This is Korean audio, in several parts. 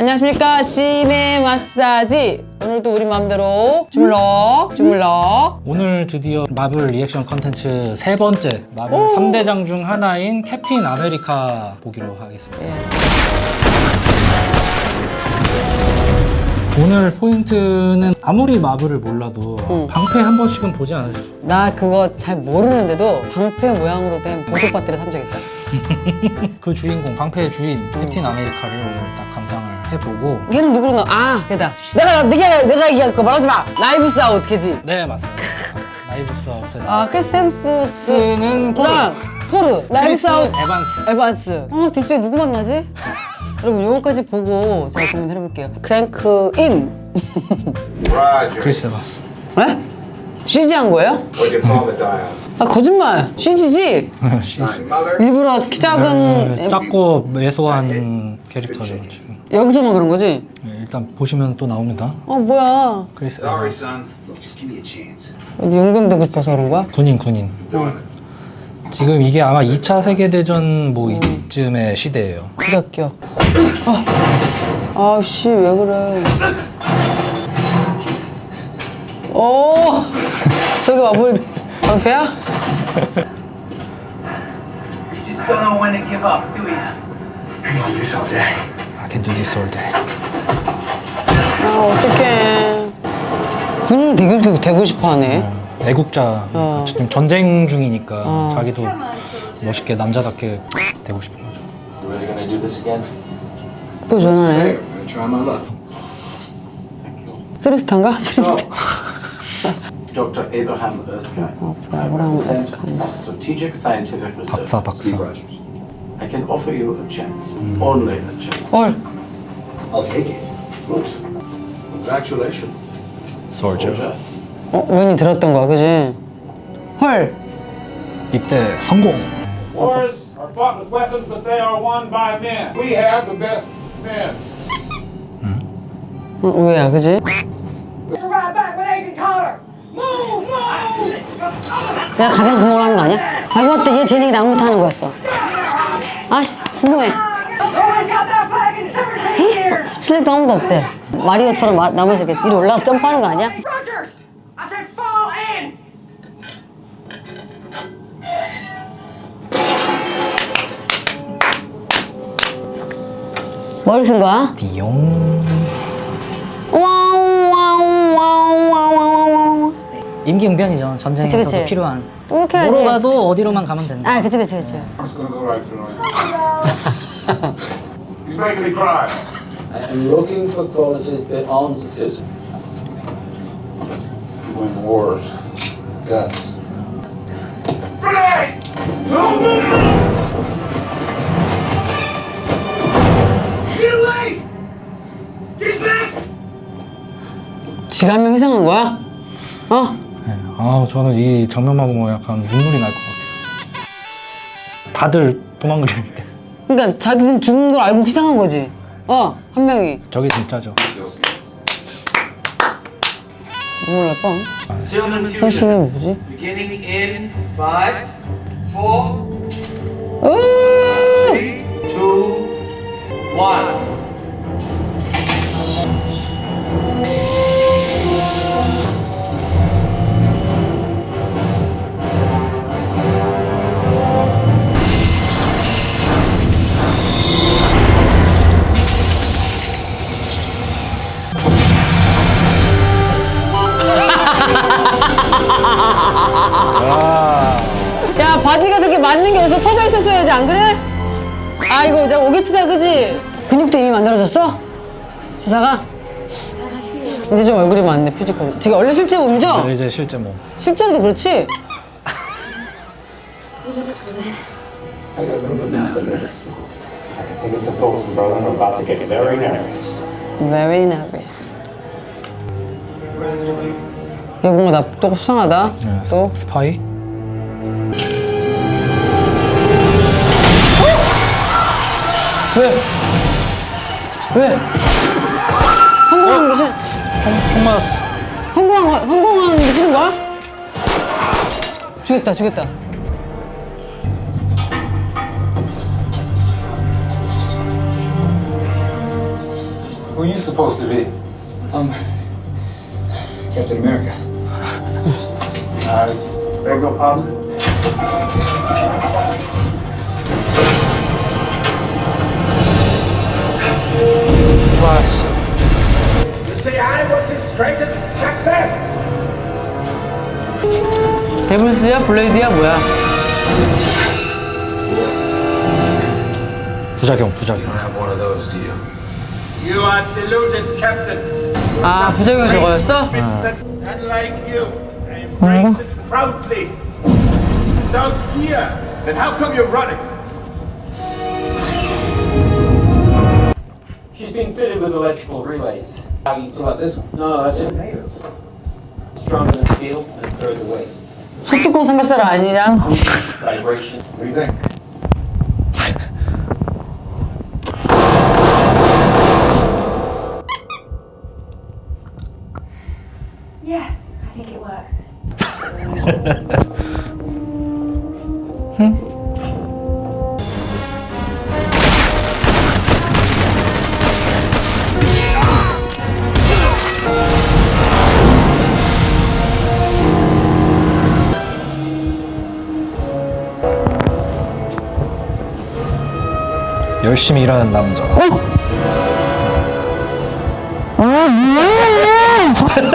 안녕하십니까 시네 마사지 오늘도 우리 마음대로 주물럭 주물럭 오늘 드디어 마블 리액션 컨텐츠 세 번째 마블 3대장 중 하나인 캡틴 아메리카 보기로 하겠습니다. 예. 오늘 포인트는 아무리 마블을 몰라도 응. 방패 한 번씩은 보지 않으셨어요? 나 그거 잘 모르는데도 방패 모양으로 된 보조 배터리 산 적 있다 그 주인공, 방패의 주인 캡틴 아메리카를 오늘 딱 감상을 해보고 걔는 누구로? 아 걔다 내가 내가 내가 얘기할 거 말하지 마 라이브 사웃 걔지 네 맞습니다. 라이브 사웃의 아 크리스 햄스워트랑 스는 토르, 토르 라이브 크리스 사웃 에반스 에반스 아둘 중에 누구 만나지? 여러분 요거까지 보고 제가 고민을 해볼게요 크랭크 인 Roger. 크리스 에반스 에? CG 한 거예요? 아 거짓말 CG지? Mother. 일부러 키 작은 애- 작고 매소한 캐릭터죠 지금 여기서만 그런 거지? 네, 일단 보시면 또 나옵니다 아 뭐야 Sorry, 에반스 son. Look, just give me a chance. 어디 용병되고 싶어서 그런 거야? 군인 군인. 지금 이게 아마 2차 세계 대전 뭐 이쯤의 시대예요 아, 아씨 왜 그래 오 저기 와볼 방패야? You just don't know when to give up, do you? Hang on this all day. I can do this all day 아 어떡해 군인 되고, 되고 싶어 하네 어, 애국자 어. 어쨌든 전쟁 중이니까 어. 자기도 멋있게 남자답게 되고 싶은 거죠 You really gonna do this again? 또 전화해 I'm gonna try my luck. 쓰리스탄가? 쓰리스탄 Dr. Abraham Erskine. 어, represent 에스칸 Strategic Scientific Research. 박사 박사 Rogers. I can offer you a chance. Only a chance. 헐 I'll take it. Good. Congratulations. 솔저 어? 왠이 들었던 거야 그지? 헐 이때 성공 Wars are fought with weapons, but they are won by men. We have the best men. 어, 왜야 그지? 내가 가면서 공부를 하는 거 아니야? 알고 봤더니 얘 쟤네기 나 못하는 거였어 아씨 궁금해. 17년도 아무도 없대 마리오처럼 마- 나무에서 이렇게 위로 올라와서 점프하는 거 아니야? 뭘 쓴 거야? 띠용. 와우 와우 와우 임기응변이죠 전쟁에서 그치, 그치. 필요한 이렇게 해야지 뭐로 가도 어디로만 가면 된다 아 그치 그치 그치 I'm just gonna go right through it. He's making me cry. I am looking for qualities beyond physical. Win wars. Guts. Grenade! Get away! Get back! 지가 한 명 희생한 거야? 어? 네. 아 저는 이 장면만 보면 약간 눈물이 날 것 같아요. 다들 도망가릴 때 그러니까 자기는 죽은 걸 알고 희생한 거지. 어 한 명이. 저게 진짜죠. 눈물 날 뻔. 현실이 뭐지? beginning in five, four, 으 바지가 저렇게 맞는 게 어디서 터져 있었어야지 안 그래? 아 이거 이제 오게트다 그지? 근육도 이미 만들어졌어? 주사가? 이제 좀 얼굴이 많네 피지컬 지금 원래 실제 몸이죠? 이제 실제 뭐 실제로도 그렇지? I think it's the folks in Berlin are about to get very nervous. Very nervous 얘 뭔가 나 또 수상하다 네, 또 스파이 왜? 왜? 성공한 게 싫... 총, 총 맞았어 성공한 거, 성공한 게 싫은 거야? 죽였다 죽였다 supposed to be? Um, Captain America. Uh, beg your pardon? greatest success. 데블스야? 블레이드야? 뭐야? 부작용, 부작용. have one of those, do you? You are deluded, Captain. 아, 부작용이 저거였어? Unlike you, I embrace it proudly. Without fear. Then how come you're running? She's being fitted with electrical relays. How you What about this one? No, no, that's it. Made of. Stronger than steel and a third the weight. 소뚜껑 삼겹살 아니냐? Vibration. What do you think? 열심히 일하는 남자.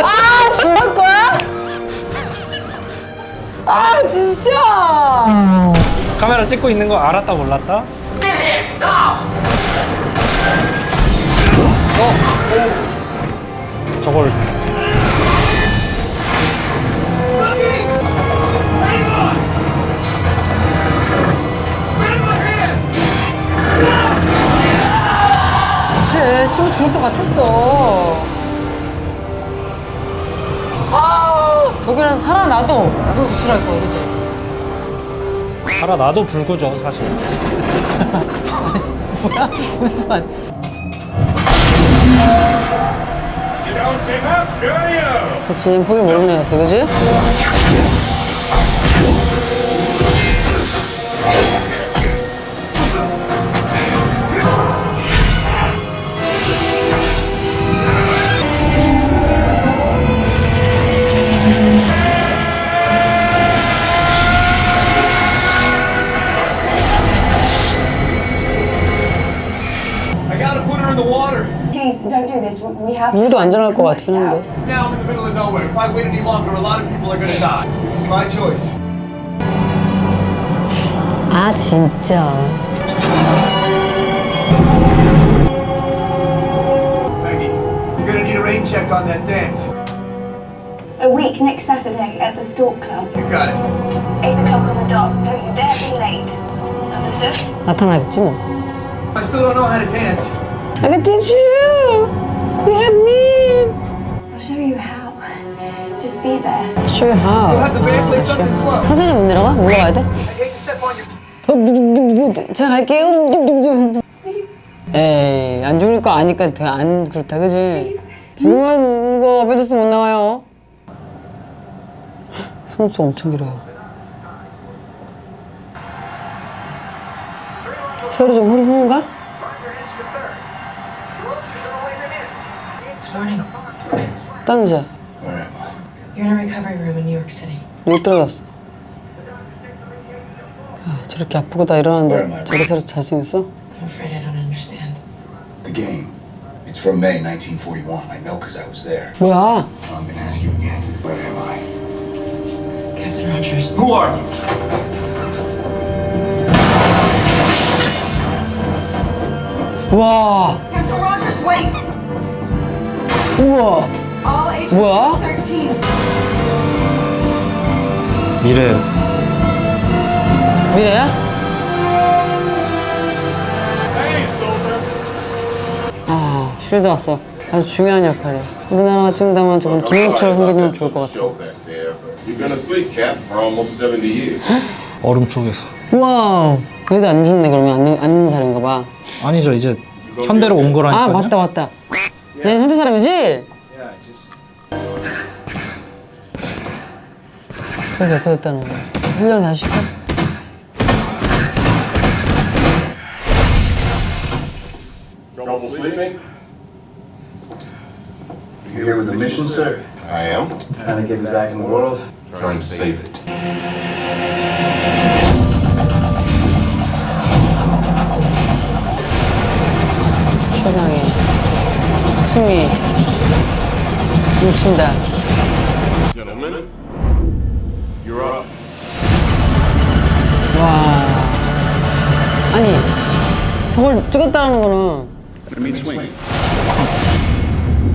아, 진짜 거야? 아, 진짜! 카메라 찍고 있는 거 알았다 몰랐다? 어? 저걸 그래, 친구 죽을 것 같았어. 아, 저기라도 살아나도 나도 구출할 거야, 그지? 살아나도 불구죠 사실. 뭐야? 무슨 말. You don't give up, do you? 그치, 포기를 모르는 애였어, 그지? 물도 안전할 것 같긴 한데. Now I'm in the middle of nowhere. If I wait any longer, a lot of people are gonna die. This is my choice. 아, 진짜. Maggie, you're gonna need a rain check on that dance. A week next Saturday at the Stork Club. You got it. Eight o'clock on the dot. Don't you dare be late. Understood? 나타나겠지, 뭐. I still don't know how to dance. I can teach you! You had me! I'll show you how. Just be there. Show you how. We'll have the band play something slow. 천천히 못 내려가? 물러가야 돼? 제가 갈게요. 에이, 안 죽을 거 아니까 더 안 그렇다, 그지? 죽으면 이거 어벤져스 못 나와요. 손수 엄청 길어요. 세월이 좀 흐르는가? Morning. 딴지 Where am I? You're in a recovery room in New York City. 못 들어갔어. 아, 저렇게 아프고 다 일어났는데 저렇게 새로 잘생겼어? I'm afraid I don't understand. The game. It's from May 1941. I know because I was there. 뭐야? I'm gonna ask you again. Where am I? Captain Rogers. Who are you? 와, Captain Rogers, wait! 우와, 뭐야? 13. 미래 미래야? 아, 쉴드 왔어. 아주 중요한 역할이야. 우리나라가 지금 담은 저분 김영철 선배님은 좋을 것 같아. You've been asleep, Cap, for almost 70 years. 얼음 속에서. 와우. 그래도 안 죽네 그러면 안, 안 죽는 사람인가 봐. 아니죠 이제 현대로 온 거라니까요. 아 맞다 맞다. 얘 현대 사람이지? 그래서 어떻게 됐다는 거야? 훈련을 다시 시켜? Trouble sleeping? You here with a mission, sir? I am Trying to get me back in the world? trying to save it. 세상에. 침이 up. 와. 아니, 저걸 찍었다는 거는.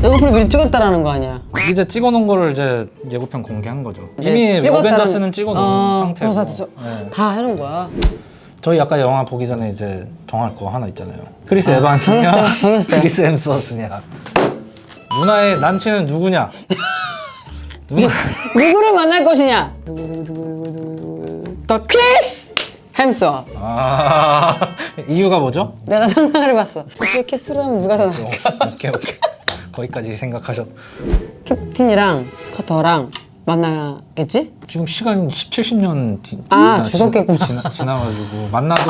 예고편을 미리 찍었다라는 거 아니야. 이제 찍어놓은 거를 이제 예고편 공개한 거죠. 이제 이미 찍었다는- 어벤져스는 찍어놓은 어, 상태고. 그래서 저- 네. 다 해놓은 거야. 저희 아까 영화 보기 전에 이제 정할 거 하나 있잖아요. 크리스 에반스냐, 정했어요, 정했어요. 크리스 햄스워스냐. 누나의 남친은 누구냐? 누나 누구를 만날 것이냐? 누구, 누구, 누구, 누구, 누구, 누구. 딱 크리스! 햄스워. 아 이유가 뭐죠? 내가 상상을 해봤어. 둘이 키스를 하면 누가 더 나을까? 오케이 오케이 거기까지 생각하셨. 캡틴이랑 커터랑 만나겠지? 지금 시간 17, 10년 뒤. 아, 죽었겠구나. 지나, 지나가지고 만나도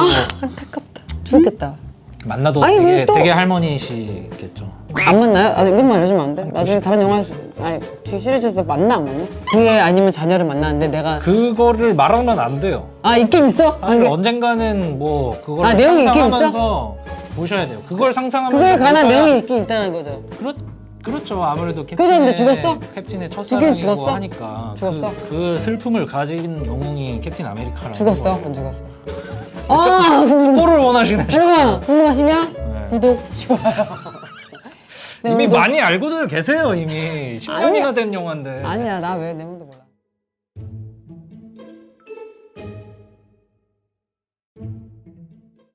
안타깝다. 죽겠다. 만나도 아니, 되게, 근데 또- 되게 할머니시겠죠. 안 만나요? 아직 이것만 알려주면 안 돼? 나중에 다른 영화에서 아니 뒤 시리즈에서 만나 안 만나? 그게 아니면 자녀를 만나는데 내가 그거를 말하면 안 돼요. 아 있긴 있어? 사실 관계 언젠가는 뭐 그걸 아, 내용이 있긴 상상하면서 보셔야 돼요. 그걸 상상하면서 그거에 관한 내용이 있긴 있다는 거죠. 그렇 그렇죠. 아무래도 캡틴의 근데 죽었어? 캡틴의 첫사랑이고 죽었어? 하니까 죽었어? 그, 그 슬픔을 가진 영웅이 캡틴 아메리카라고. 죽었어? 안 죽었어? 아 궁금- 스포를 원하시네. 여러분 궁금하시면 네. 구독 좋아요. 내 이미 몸도- 많이 알고들 계세요 이미 10년이나 아니야. 된 영화인데. 아니야 나 왜 내 몸도